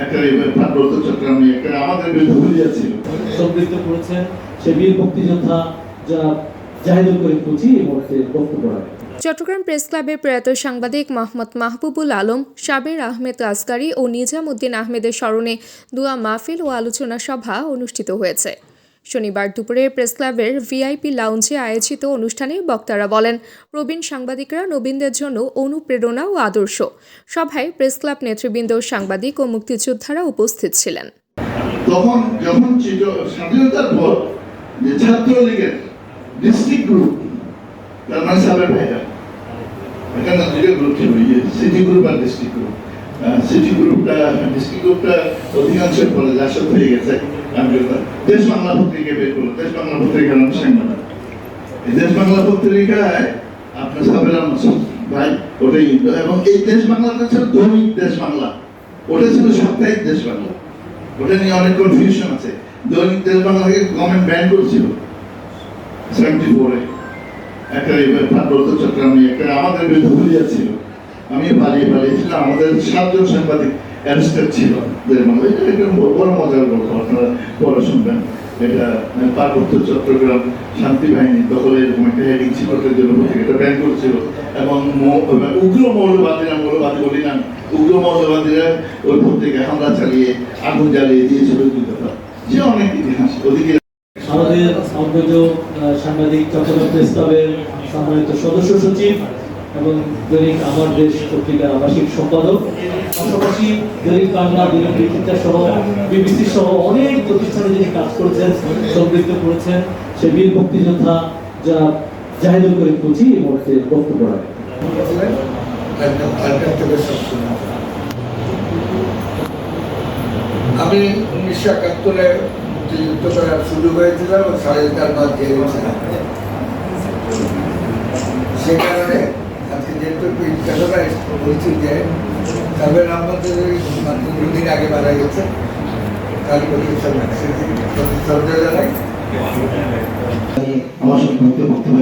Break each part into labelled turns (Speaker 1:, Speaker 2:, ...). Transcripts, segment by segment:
Speaker 1: একটা চট্টগ্রামে একটা আমাদের বিরুদ্ধে হুলিয়াছিল
Speaker 2: সম্পৃক্ত করেছেন সে বীর মুক্তিযোদ্ধা যারা জাহিদুল করিম কুচি এই মুহূর্তে বক্তব্য রাখেন।
Speaker 3: চট্টগ্রাম প্রেস ক্লাবের প্রয়াত সাংবাদিক মোহাম্মদ মাহবুবুল আলম সাবের আহমেদ আসকারি ও নিজাম উদ্দিন আহমেদের স্মরণে দুয়া মাহফিল ও আলোচনা সভা অনুষ্ঠিত হয়েছে। শনিবার দুপুরে প্রেস ক্লাবের ভিআইপি লাউঞ্জে আয়োজিত অনুষ্ঠানে বক্তারা বলেন, প্রবীণ সাংবাদিকরা নবীনদের জন্য অনুপ্রেরণা ও আদর্শ। সভায় প্রেস ক্লাব নেতৃবৃন্দ, সাংবাদিক ও মুক্তিযোদ্ধারা উপস্থিত ছিলেন।
Speaker 1: তখন যখন স্বাধীনতার পর যে ছাত্রলীগের ডিস্ট্রিক্ট গ্রুপ তার ভাইরা, এখানে দুটো গ্রুপ ছিল সিটি গ্রুপ আর ডিস্ট্রিক্ট গ্রুপ সিটি গ্রুপটা ডিস্ট্রিক্ট গ্রুপটা অধিকাংশ জাসদ হয়ে গেছে। দেশ বাংলা পত্রিকা বের করল। দেশ বাংলা পত্রিকার নাম সাংবাদিক। এই দেশ বাংলা পত্রিকায় আপনার সাবের ভাই, ওটাই এবং এই দেশ বাংলাটা ছিল দৈনিক দেশ বাংলা ওটা ছিল সাপ্তাহিক দেশ বাংলা ওটা নিয়ে অনেক কনফিউশন আছে। দৈনিক দেশ বাংলাকে গভর্নমেন্ট ব্যান করেছিল। সেভেন্টি ফোরে একটা চট্টগ্রামে একটা আমাদের বিরুদ্ধে হুলিয়াছিল আমি পালিয়ে পালিয়েছিলাম আমাদের সাতজন সাংবাদিক অ্যারেস্টেড ছিল। বাংলা এটা বড় মজার গল্প আপনারা পড়া শুনবেন। এটা পার্বত্য চট্টগ্রাম শান্তি বাহিনী তখন এরকম একটা হেডিং ছিল পত্রিকাটা ব্যান করেছিল। এবং উগ্র মৌলবাদীরা মৌলবাদী বলি না উগ্র মৌলবাদীরা ওই পত্রিকায় হামলা চালিয়ে আগুন জ্বালিয়ে দিয়েছিল কথা যে অনেক ইতিহাস। ওদিকে
Speaker 2: আমাদের অগ্রজ সাংবাদিক চট্টগ্রাম প্রেস ক্লাবের সম্মানিত সদস্য সচিব এবং দৈনিক আমার দেশ পত্রিকার আবাসিক সম্পাদক, পাশাপাশি দৈনিক বাংলা দৈনিক বিচিত্রা সহ, বিবিসি সহ অনেক প্রতিষ্ঠানে যিনি কাজ করেছেন, সম্পৃক্ত করেছেন সে বীর মুক্তিযোদ্ধা যারা জাহিদুল করিম কুচি এই মুহূর্তে বক্তব্য রাখেন।
Speaker 4: আমি উনিশশো একাত্তরে মুক্তিযুদ্ধ করার সুযোগ হয়েছিল এবং স্বাধীনতার পর জেলেছিলাম সে কারণে বলছি যে আহমদের মাত্র দুদিন আগে মারা গেছে। তার প্রতি প্রতি শ্রদ্ধা জানাই।
Speaker 1: আমার সম্পর্কে বক্তব্য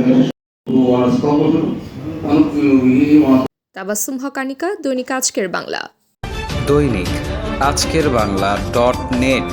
Speaker 3: তাবাসুম হকানিকা দৈনিক আজকের বাংলা।
Speaker 5: দৈনিক আজকের বাংলা ডট নেট।